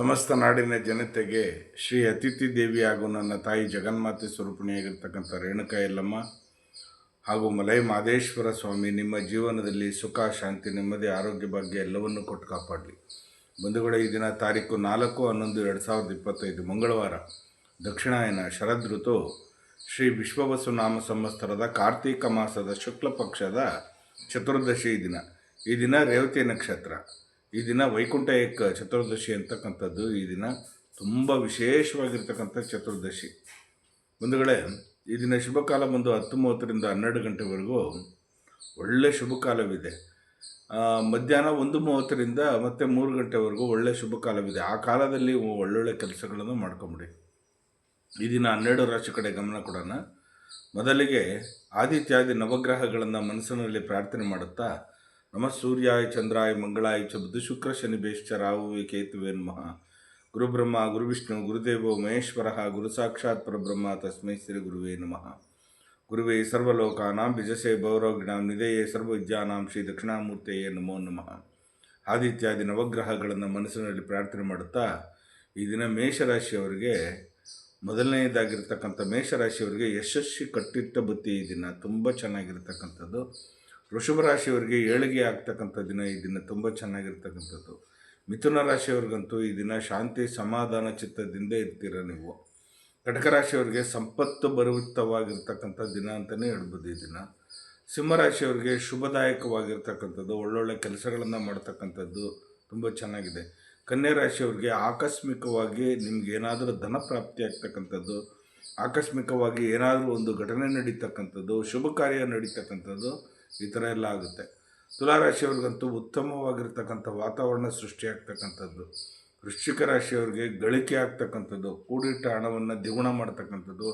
ಸಮಸ್ತ ನಾಡಿನ ಜನತೆಗೆ ಶ್ರೀ ಅತಿಥಿ ದೇವಿ ಹಾಗೂ ನನ್ನ ತಾಯಿ ಜಗನ್ಮಾತೆ ಸ್ವರೂಪಿಣಿಯಾಗಿರ್ತಕ್ಕಂಥ ರೇಣುಕಾ ಯಲ್ಲಮ್ಮ ಹಾಗೂ ಮಲೈ ಮಾದೇಶ್ವರ ಸ್ವಾಮಿ, ನಿಮ್ಮ ಜೀವನದಲ್ಲಿ ಸುಖ, ಶಾಂತಿ, ನೆಮ್ಮದಿ, ಆರೋಗ್ಯ ಭಾಗ್ಯ ಎಲ್ಲವನ್ನೂ ಕೊಟ್ಟು ಕಾಪಾಡಲಿ. ಬಂಧುಗಳ, ಈ ದಿನ ತಾರೀಕು ನಾಲ್ಕು ಹನ್ನೊಂದು ಎರಡು ಸಾವಿರದ ಇಪ್ಪತ್ತೈದು ಮಂಗಳವಾರ. ದಕ್ಷಿಣಾಯನ ಶರದ್ ಋತು ಶ್ರೀ ವಿಶ್ವವಸು ನಾಮ ಸಂವತ್ಸರದ ಕಾರ್ತೀಕ ಮಾಸದ ಶುಕ್ಲ ಪಕ್ಷದ ಚತುರ್ದಶಿ ದಿನ. ಈ ದಿನ ರೇವತಿ ನಕ್ಷತ್ರ. ಈ ದಿನ ವೈಕುಂಠ ಏಕ ಚತುರ್ದಶಿ ಅಂತಕ್ಕಂಥದ್ದು ಈ ದಿನ ತುಂಬ ವಿಶೇಷವಾಗಿರ್ತಕ್ಕಂಥ ಚತುರ್ದಶಿ. ಬಂಧುಗಳೇ, ಈ ದಿನ ಶುಭಕಾಲ ಬಂದು ಹತ್ತು ಮೂವತ್ತರಿಂದ ಹನ್ನೆರಡು ಗಂಟೆವರೆಗೂ ಒಳ್ಳೆ ಶುಭ ಕಾಲವಿದೆ. ಮಧ್ಯಾಹ್ನ ಒಂದು ಮೂವತ್ತರಿಂದ ಮತ್ತೆ ಮೂರು ಗಂಟೆವರೆಗೂ ಒಳ್ಳೆ ಶುಭ ಕಾಲವಿದೆ. ಆ ಕಾಲದಲ್ಲಿ ಒಳ್ಳೊಳ್ಳೆ ಕೆಲಸಗಳನ್ನು ಮಾಡ್ಕೊಂಬಿಡಿ. ಈ ದಿನ ಹನ್ನೆರಡು ರಾಶಿ ಕಡೆ ಗಮನ ಕೊಡೋಣ. ಮೊದಲಿಗೆ ಆದಿತ್ಯಾದಿ ನವಗ್ರಹಗಳನ್ನು ಮನಸ್ಸಿನಲ್ಲಿ ಪ್ರಾರ್ಥನೆ ಮಾಡುತ್ತಾ ನಮ ಸೂರ್ಯಾಯ ಚಂದ್ರಾಯ ಮಂಗಳಾಯ ಚ ಬುಧ ಶುಕ್ರ ಶನಿ ಬೇಶ್ಚ ರಾಹುವೆ ಕೇತುವೆ ನಮಃ. ಗುರುಬ್ರಹ್ಮ, ಗುರುವಿಷ್ಣು, ಗುರುದೇವೋ ಮಹೇಶ್ವರ, ಗುರು ಸಾಕ್ಷಾತ್ ಪರಬ್ರಹ್ಮ ತಸ್ಮೈ ಶ್ರೀ ಗುರುವೇ ನಮಃ. ಗುರುವೇ ಸರ್ವಲೋಕಾನಾಂ ಬಿಜಸೆ ಭೌರವಜ್ಞಾಂ ನಿಧೇಯೇ ಸರ್ವವಿದ್ಯಾನಾಂ ಶ್ರೀ ದಕ್ಷಿಣಾಮೂರ್ತಿಯೇ ನಮೋ ನಮಃ. ಆದಿತ್ಯಾದಿ ನವಗ್ರಹಗಳನ್ನು ಮನಸ್ಸಿನಲ್ಲಿ ಪ್ರಾರ್ಥನೆ ಮಾಡುತ್ತಾ, ಈ ದಿನ ಮೇಷರಾಶಿಯವರಿಗೆ, ಮೊದಲನೆಯದಾಗಿರ್ತಕ್ಕಂಥ ಮೇಷರಾಶಿಯವರಿಗೆ ಯಶಸ್ವಿ ಕಟ್ಟಿಟ್ಟ ಬುತ್ತಿ ಈ ದಿನ. ತುಂಬ ಚೆನ್ನಾಗಿರ್ತಕ್ಕಂಥದ್ದು. ವೃಷಭ ರಾಶಿಯವರಿಗೆ ಏಳಿಗೆ ಆಗ್ತಕ್ಕಂಥ ದಿನ ಈ ದಿನ ತುಂಬ ಚೆನ್ನಾಗಿರ್ತಕ್ಕಂಥದ್ದು. ಮಿಥುನ ರಾಶಿಯವ್ರಿಗಂತೂ ಈ ದಿನ ಶಾಂತಿ, ಸಮಾಧಾನ, ಚಿತ್ತದಿಂದ ಇರ್ತೀರ ನೀವು? ಕಟಕ ರಾಶಿಯವರಿಗೆ ಸಂಪತ್ತು ಬರುವಿತ್ತವಾಗಿರ್ತಕ್ಕಂಥ ದಿನ ಅಂತಲೇ ಹೇಳ್ಬೋದು ಈ ದಿನ. ಸಿಂಹರಾಶಿಯವರಿಗೆ ಶುಭದಾಯಕವಾಗಿರ್ತಕ್ಕಂಥದ್ದು, ಒಳ್ಳೊಳ್ಳೆ ಕೆಲಸಗಳನ್ನು ಮಾಡ್ತಕ್ಕಂಥದ್ದು ತುಂಬ ಚೆನ್ನಾಗಿದೆ. ಕನ್ಯಾ ರಾಶಿಯವರಿಗೆ ಆಕಸ್ಮಿಕವಾಗಿ ನಿಮ್ಗೆ ಏನಾದರೂ ಧನ ಪ್ರಾಪ್ತಿ ಆಗ್ತಕ್ಕಂಥದ್ದು, ಆಕಸ್ಮಿಕವಾಗಿ ಏನಾದರೂ ಒಂದು ಘಟನೆ ನಡೀತಕ್ಕಂಥದ್ದು, ಶುಭ ಕಾರ್ಯ ನಡೀತಕ್ಕಂಥದ್ದು ಈ ಥರ ಎಲ್ಲ ಆಗುತ್ತೆ. ತುಲಾರಾಶಿಯವ್ರಿಗಂತೂ ಉತ್ತಮವಾಗಿರ್ತಕ್ಕಂಥ ವಾತಾವರಣ ಸೃಷ್ಟಿಯಾಗ್ತಕ್ಕಂಥದ್ದು. ವೃಶ್ಚಿಕ ರಾಶಿಯವ್ರಿಗೆ ಗಳಿಕೆ ಆಗ್ತಕ್ಕಂಥದ್ದು, ಕೂಡಿಟ್ಟ ಹಣವನ್ನು ದ್ವಿಗುಣ ಮಾಡ್ತಕ್ಕಂಥದ್ದು,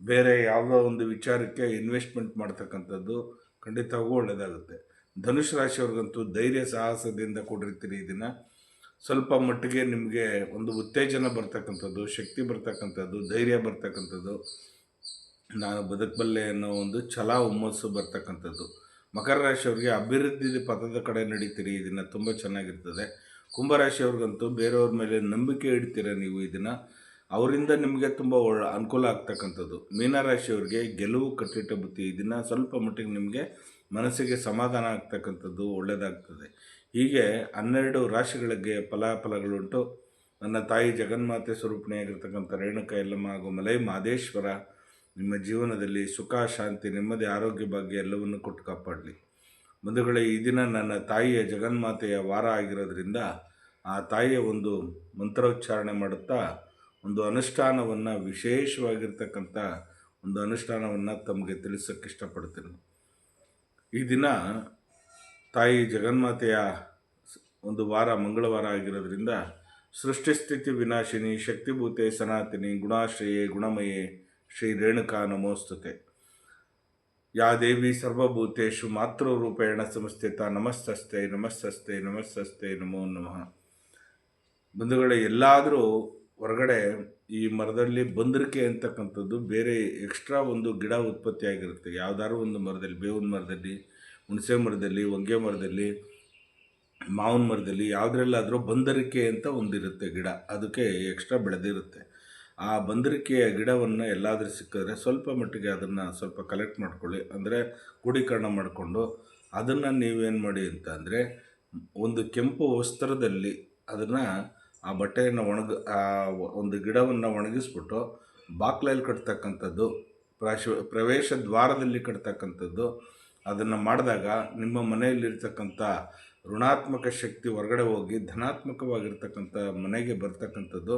ಬೇರೆ ಯಾವುದೋ ಒಂದು ವಿಚಾರಕ್ಕೆ ಇನ್ವೆಸ್ಟ್ಮೆಂಟ್ ಮಾಡ್ತಕ್ಕಂಥದ್ದು ಖಂಡಿತವಾಗೂ ಒಳ್ಳೆಯದಾಗುತ್ತೆ ಧನುಷ್ ರಾಶಿಯವ್ರಿಗಂತೂ ಧೈರ್ಯ, ಸಾಹಸದಿಂದ ಕೂಡಿರ್ತೀರಿ ಈ ದಿನ. ಸ್ವಲ್ಪ ಮಟ್ಟಿಗೆ ನಿಮಗೆ ಒಂದು ಉತ್ತೇಜನ ಬರ್ತಕ್ಕಂಥದ್ದು, ಶಕ್ತಿ ಬರ್ತಕ್ಕಂಥದ್ದು, ಧೈರ್ಯ ಬರ್ತಕ್ಕಂಥದ್ದು, ನಾನು ಬದುಕಬಲ್ಲೆ ಅನ್ನೋ ಒಂದು ಛಲ, ಹುಮ್ಮಸ್ಸು ಬರ್ತಕ್ಕಂಥದ್ದು. ಮಕರ ರಾಶಿಯವ್ರಿಗೆ ಅಭಿವೃದ್ಧಿ ಪಥದ ಕಡೆ ನಡೀತೀರಿ, ಇದನ್ನು ದಿನ ತುಂಬ ಚೆನ್ನಾಗಿರ್ತದೆ. ಕುಂಭರಾಶಿಯವ್ರಿಗಂತೂ ಬೇರೆಯವ್ರ ಮೇಲೆ ನಂಬಿಕೆ ಇಡ್ತೀರ ನೀವು ಇದನ್ನು? ದಿನ ಅವರಿಂದ ನಿಮಗೆ ತುಂಬ ಒಳ್ಳೆ ಅನುಕೂಲ ಆಗ್ತಕ್ಕಂಥದ್ದು. ಮೀನರಾಶಿಯವ್ರಿಗೆ ಗೆಲುವು ಕಟ್ಟಿಟ್ಟ ಬುತ್ತಿ, ಇದನ್ನು ದಿನ ಸ್ವಲ್ಪ ಮಟ್ಟಿಗೆ ನಿಮಗೆ ಮನಸ್ಸಿಗೆ ಸಮಾಧಾನ ಆಗ್ತಕ್ಕಂಥದ್ದು ಒಳ್ಳೆಯದಾಗ್ತದೆ ಹೀಗೆ ಹನ್ನೆರಡು ರಾಶಿಗಳಿಗೆ ಫಲಾಫಲಗಳುಂಟು ನನ್ನ ತಾಯಿ ಜಗನ್ಮಾತೆ ಸ್ವರೂಪಣೆಯಾಗಿರ್ತಕ್ಕಂಥ ರೇಣುಕ ಯಲ್ಲಮ್ಮ ಹಾಗೂ ಮಲೈ ಮಾದೇಶ್ವರ ನಿಮ್ಮ ಜೀವನದಲ್ಲಿ ಸುಖ, ಶಾಂತಿ, ನೆಮ್ಮದಿ, ಆರೋಗ್ಯ ಭಾಗ್ಯ ಎಲ್ಲವನ್ನು ಕೊಟ್ಟು ಕಾಪಾಡಲಿ. ಬಂಧುಗಳೇ, ಈ ದಿನ ನನ್ನ ತಾಯಿಯ ಜಗನ್ಮಾತೆಯ ವಾರ ಆಗಿರೋದ್ರಿಂದ ಆ ತಾಯಿಯ ಒಂದು ಮಂತ್ರೋಚ್ಚಾರಣೆ ಮಾಡುತ್ತಾ, ಒಂದು ಅನುಷ್ಠಾನವನ್ನು ವಿಶೇಷವಾಗಿರ್ತಕ್ಕಂಥ ಒಂದು ಅನುಷ್ಠಾನವನ್ನು ತಮಗೆ ತಿಳಿಸೋಕ್ಕೆ ಇಷ್ಟಪಡ್ತೀನಿ. ಈ ದಿನ ತಾಯಿ ಜಗನ್ಮಾತೆಯ ಒಂದು ವಾರ ಮಂಗಳವಾರ ಆಗಿರೋದ್ರಿಂದ ಸೃಷ್ಟಿಸ್ಥಿತಿ ವಿನಾಶಿನಿ, ಶಕ್ತಿಭೂತೆ, ಸನಾತಿನಿ, ಗುಣಾಶ್ರಯೇ, ಗುಣಮಯೇ ಶ್ರೀ ರೇಣುಕಾ ನಮೋಸ್ತುತೆ ಯಾ ದೇವಿ ಸರ್ವಭೂತೇಶು ಮಾತೃರೂಪೇಣ ಸಂಸ್ಥಿತ ನಮಸ್ತಸ್ತೆ ನಮಸ್ತಸ್ತೆ ನಮಸ್ತಸ್ತೆ ನಮೋ ನಮಃ. ಬಂಧುಗಳೇ, ಎಲ್ಲಾದರೂ ಹೊರಗಡೆ ಈ ಮರದಲ್ಲಿ ಬಂದರಿಕೆ ಅಂತಕ್ಕಂಥದ್ದು ಬೇರೆ ಎಕ್ಸ್ಟ್ರಾ ಒಂದು ಗಿಡ ಉತ್ಪತ್ತಿ ಆಗಿರುತ್ತೆ ಯಾವ್ದಾದ್ರು ಒಂದು ಮರದಲ್ಲಿ, ಬೇವಿನ ಮರದಲ್ಲಿ, ಹುಣಸೆ ಮರದಲ್ಲಿ, ಹೊಂಗೆ ಮರದಲ್ಲಿ, ಮಾವಿನ ಮರದಲ್ಲಿ, ಯಾವುದ್ರಲ್ಲಾದರೂ ಬಂದರಿಕೆ ಅಂತ ಒಂದಿರುತ್ತೆ ಗಿಡ. ಅದಕ್ಕೆ ಎಕ್ಸ್ಟ್ರಾ ಬೆಳೆದಿರುತ್ತೆ. ಆ ಬಂದರಿಕೆಯ ಗಿಡವನ್ನು ಎಲ್ಲಾದರೂ ಸಿಕ್ಕಿದ್ರೆ ಸ್ವಲ್ಪ ಮಟ್ಟಿಗೆ ಅದನ್ನು ಸ್ವಲ್ಪ ಕಲೆಕ್ಟ್ ಮಾಡ್ಕೊಳ್ಳಿ. ಅಂದರೆ ಕ್ರೋಢೀಕರಣ ಮಾಡಿಕೊಂಡು ಅದನ್ನು ನೀವೇನು ಮಾಡಿ ಅಂತ ಅಂದರೆ ಒಂದು ಕೆಂಪು ವಸ್ತ್ರದಲ್ಲಿ ಅದನ್ನು ಆ ಬಟ್ಟೆಯನ್ನು ಒಣಗ, ಆ ಒಂದು ಗಿಡವನ್ನು ಒಣಗಿಸ್ಬಿಟ್ಟು ಬಾಕ್ಲಲ್ಲಿ ಕಟ್ತಕ್ಕಂಥದ್ದು, ಪ್ರಾಶ, ಪ್ರವೇಶ ದ್ವಾರದಲ್ಲಿ ಕಟ್ತಕ್ಕಂಥದ್ದು, ಅದನ್ನು ಮಾಡಿದಾಗ ನಿಮ್ಮ ಮನೆಯಲ್ಲಿರ್ತಕ್ಕಂಥ ಋಣಾತ್ಮಕ ಶಕ್ತಿ ಹೊರಗಡೆ ಹೋಗಿ ಧನಾತ್ಮಕವಾಗಿರ್ತಕ್ಕಂಥ ಮನೆಗೆ ಬರ್ತಕ್ಕಂಥದ್ದು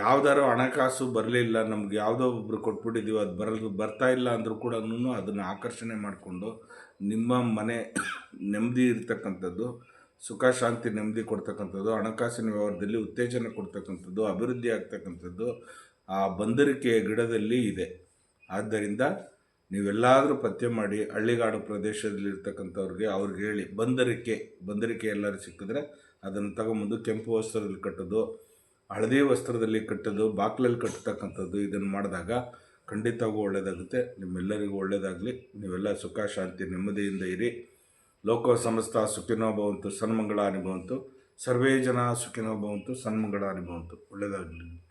ಯಾವ್ದಾರು ಹಣಕಾಸು ಬರಲಿಲ್ಲ, ನಮ್ಗೆ ಯಾವುದೋ ಒಬ್ಬರು ಕೊಟ್ಬಿಟ್ಟಿದ್ದೀವಿ ಅದು ಬರಲ್, ಬರ್ತಾ ಇಲ್ಲ ಅಂದರೂ ಕೂಡ ಅದನ್ನು ಆಕರ್ಷಣೆ ಮಾಡಿಕೊಂಡು ನಿಮ್ಮ ಮನೆ ನೆಮ್ಮದಿ ಇರ್ತಕ್ಕಂಥದ್ದು, ಸುಖ, ಶಾಂತಿ, ನೆಮ್ಮದಿ ಕೊಡ್ತಕ್ಕಂಥದ್ದು, ಹಣಕಾಸಿನ ವ್ಯವಹಾರದಲ್ಲಿ ಉತ್ತೇಜನ ಕೊಡ್ತಕ್ಕಂಥದ್ದು, ಅಭಿವೃದ್ಧಿ ಆಗ್ತಕ್ಕಂಥದ್ದು ಆ ಬಂದರಿಕೆಯ ಗಿಡದಲ್ಲಿ ಇದೆ. ಆದ್ದರಿಂದ ನೀವೆಲ್ಲಾದರೂ ಪತ್ತೆ ಮಾಡಿ ಹಳ್ಳಿಗಾಡು ಪ್ರದೇಶದಲ್ಲಿರ್ತಕ್ಕಂಥವ್ರಿಗೆ ಅವ್ರಿಗೆ ಹೇಳಿ, ಬಂದರಿಕೆ ಬಂದರಿಕೆ ಎಲ್ಲರೂ ಸಿಕ್ಕಿದ್ರೆ ಅದನ್ನು ತಗೊಂಬಂದು ಕೆಂಪು ವಸ್ತ್ರದಲ್ಲಿ ಕಟ್ಟೋದು ಹಳದಿ ವಸ್ತ್ರದಲ್ಲಿ ಕಟ್ಟೋದು ಬಾಕ್ಲಲ್ಲಿ ಕಟ್ಟತಕ್ಕಂಥದ್ದು ಇದನ್ನು ಮಾಡಿದಾಗ ಖಂಡಿತವಾಗೂ ಒಳ್ಳೆಯದಾಗುತ್ತೆ ನಿಮ್ಮೆಲ್ಲರಿಗೂ ಒಳ್ಳೆಯದಾಗಲಿ ನೀವೆಲ್ಲ ಸುಖ, ಶಾಂತಿ, ನೆಮ್ಮದಿಯಿಂದ ಇರಿ. ಲೋಕ ಸಮಸ್ತ ಸುಖಿನೋ ಭವಂತು ಸನ್ಮಂಗಳ ಅನುಭವಂತು. ಸರ್ವೇ ಜನ ಸುಖಿನೋ ಭವಂತು ಸನ್ಮಂಗಳ ಅನುಭವಂತು. ಒಳ್ಳೆಯದಾಗಲಿ